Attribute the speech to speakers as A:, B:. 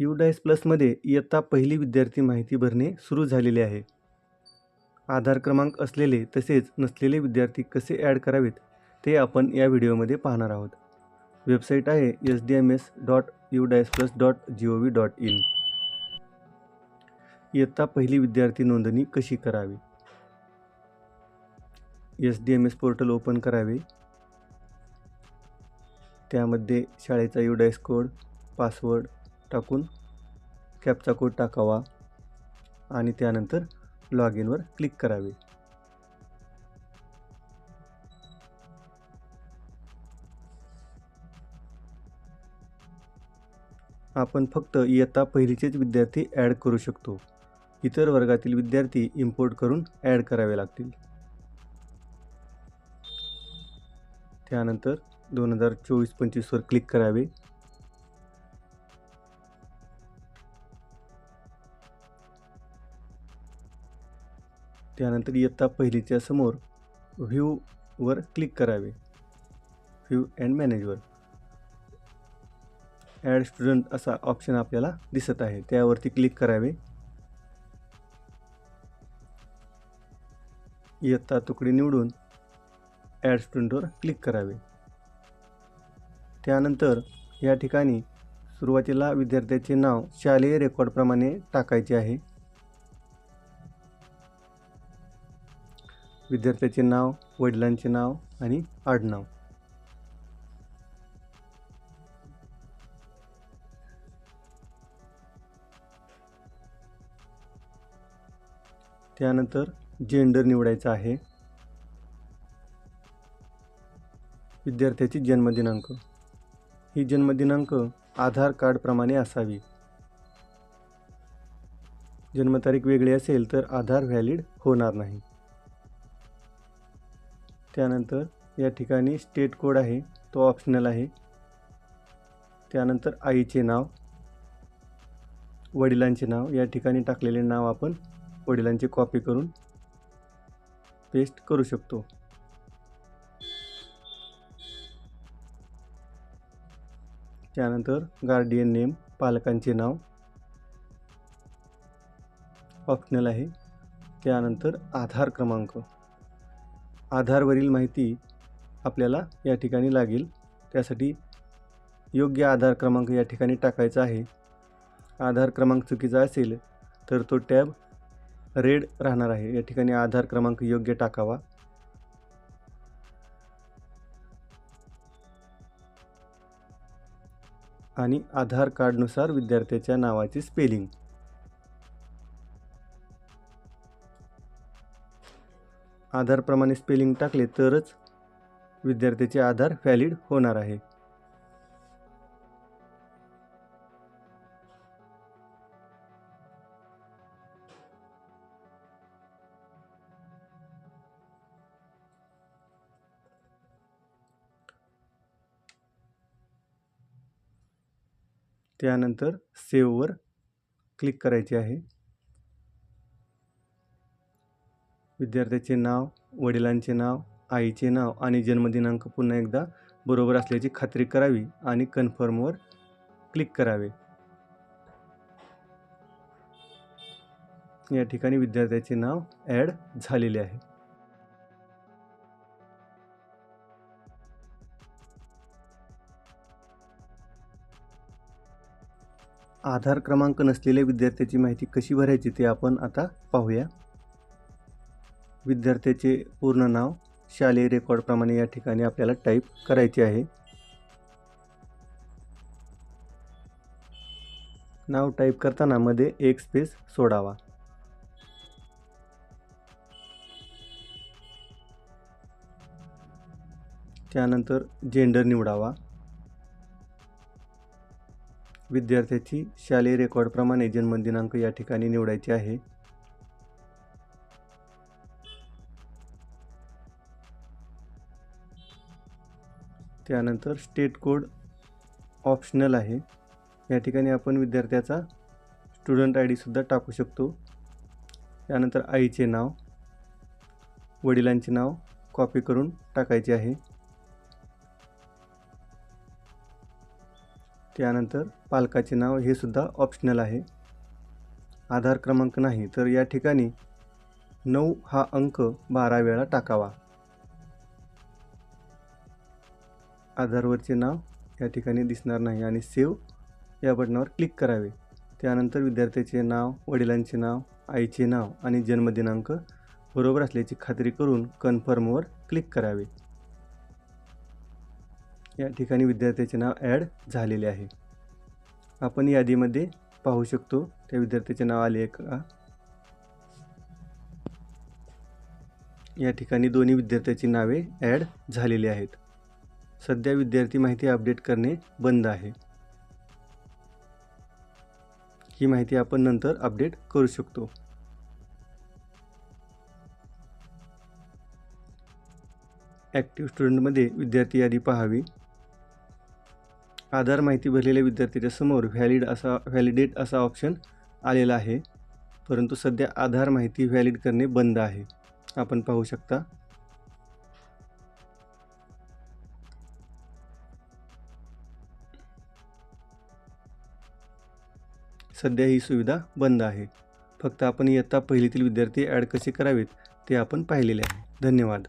A: U DISE प्लसमध्ये इयत्ता पहिली विद्यार्थी माहिती भरणे सुरू झालेले आहे. आधार क्रमांक असलेले तसेच नसलेले विद्यार्थी कसे ॲड करावेत ते आपण या व्हिडिओमध्ये पाहणार आहोत. वेबसाईट आहे S D M S dot U DISE plus dot G O V dot in. इयत्ता पहिली विद्यार्थी नोंदणी कशी करावी? S D M S portal open करावे. त्यामध्ये शाळेचा यू कोड पासवर्ड टाकून कॅपचा कोड टाकावा आणि त्यानंतर लॉग इनवर क्लिक करावे. आपण फक्त इयत्ता पहिलीचेच विद्यार्थी ॲड करू शकतो. इतर वर्गातील विद्यार्थी इम्पोर्ट करून ॲड करावे लागतील. त्यानंतर दोन हजार चोवीस पंचवीसवर क्लिक करावे. त्यानंतर इयत्ता पहिलीच्या समोर व्ह्यूवर क्लिक करावे. व्ह्यू अँड मॅनेजवर ॲड स्टुडंट असा ऑप्शन आपल्याला दिसत आहे. त्यावरती क्लिक करावे. इयत्ता तुकडी निवडून ॲड स्टुडंटवर क्लिक करावे. त्यानंतर या ठिकाणी सुरुवातीला विद्यार्थ्याचे नाव शालेय रेकॉर्डप्रमाणे टाकायचे आहे. विद्यार्थ्याचे नाव वडिलांचे नाव आणि आडनाव. त्यानंतर जेंडर निवडायचा आहे. विद्यार्थ्याची जन्मदिनांक. ही जन्मदिनांक आधार कार्डप्रमाणे असावी. जन्मतारीख वेगळी असेल तर आधार व्हॅलिड होणार नाही. त्यानंतर या ठिकाणी स्टेट कोड आहे तो ऑप्शनल आहे. त्यानंतर आईचे नाव वडिलांचे नाव या ठिकाणी टाकलेले नाव आपण वडिलांची कॉपी करून पेस्ट करू शकतो. त्यानंतर गार्डियन नेम पालकांचे नाव ऑप्शनल आहे. त्यानंतर आधार क्रमांक. आधारवरील माहिती आपल्याला या ठिकाणी लागेल. त्यासाठी योग्य आधार क्रमांक या ठिकाणी टाकायचा आहे. आधार क्रमांक चुकीचा असेल तर तो टॅब रेड राहणार आहे. या ठिकाणी आधार क्रमांक योग्य टाकावा. आणि आधार कार्डनुसार विद्यार्थ्याच्या नावाची स्पेलिंग. आधारप्रमाणे स्पेलिंग टाकले तरच विद्यार्थ्याचे आधार व्हॅलिड होणार आहे. त्यानंतर सेववर क्लिक करायचे आहे. विद्यार्थ्याचे नाव वडिलांचे नाव आईचे नाव आणि जन्मदिनांक पुन्हा एकदा बरोबर असल्याची खात्री करावी आणि कन्फर्मवर क्लिक करावे. या ठिकाणी विद्यार्थ्याचे नाव ॲड झालेले आहे. आधार क्रमांक नसलेल्या विद्यार्थ्याची माहिती कशी भरायची ते आपण आता पाहूया. विद्यार्थ्याचे पूर्ण नाव शालेय रेकॉर्डप्रमाणे या ठिकाणी आपल्याला टाईप करायचे आहे. नाव टाईप करताना मध्ये एक स्पेस सोडावा. त्यानंतर जेंडर निवडावा. विद्यार्थ्याची शालेय रेकॉर्डप्रमाणे जन्मदिनांक या ठिकाणी निवडायचे आहे. त्यानंतर स्टेट कोड ऑप्शनल आहे. या ठिकाणी आपण विद्यार्थ्याचा स्टुडंट आय डीसुद्धा टाकू शकतो. त्यानंतर आईचे नाव वडिलांचे नाव कॉपी करून टाकायचे आहे. त्यानंतर पालकाचे नाव हे सुद्धा ऑप्शनल आहे. आधार क्रमांक नाही तर या ठिकाणी नऊ हा अंक बारा वेळा टाकावा. आधारवरचे नाव या ठिकाणी दिसणार नाही आणि सेव्ह या बटनावर क्लिक करावे. त्यानंतर विद्यार्थ्याचे नाव वडिलांचे नाव आईचे नाव आणि जन्मदिनांक बरोबर असल्याची खात्री करून कन्फर्मवर क्लिक करावे. या ठिकाणी विद्यार्थ्याचे नाव ॲड झालेले आहे. आपण यादीमध्ये पाहू शकतो त्या विद्यार्थ्याचे नाव आले का? या ठिकाणी दोन्ही विद्यार्थ्याची नावे ॲड झालेली आहेत. सध्या विद्यार्थी माहिती अपडेट करणे बंद आहे. ही माहिती आपण नंतर अपडेट करू शकतो. ॲक्टिव्ह स्टुडंटमध्ये विद्यार्थी यादी पाहावी. आधार माहिती भरलेल्या विद्यार्थ्याच्या समोर व्हॅलिड असा व्हॅलिडेट असा ऑप्शन आलेला आहे. परंतु सध्या आधार माहिती व्हॅलिड करणे बंद आहे. आपण पाहू शकता. सध्या ही सुविधा बंद आहे. फक्त आपण इयत्ता पहिलीतील विद्यार्थी ॲड कसे करावेत ते आपण पाहिलेले आहे. धन्यवाद.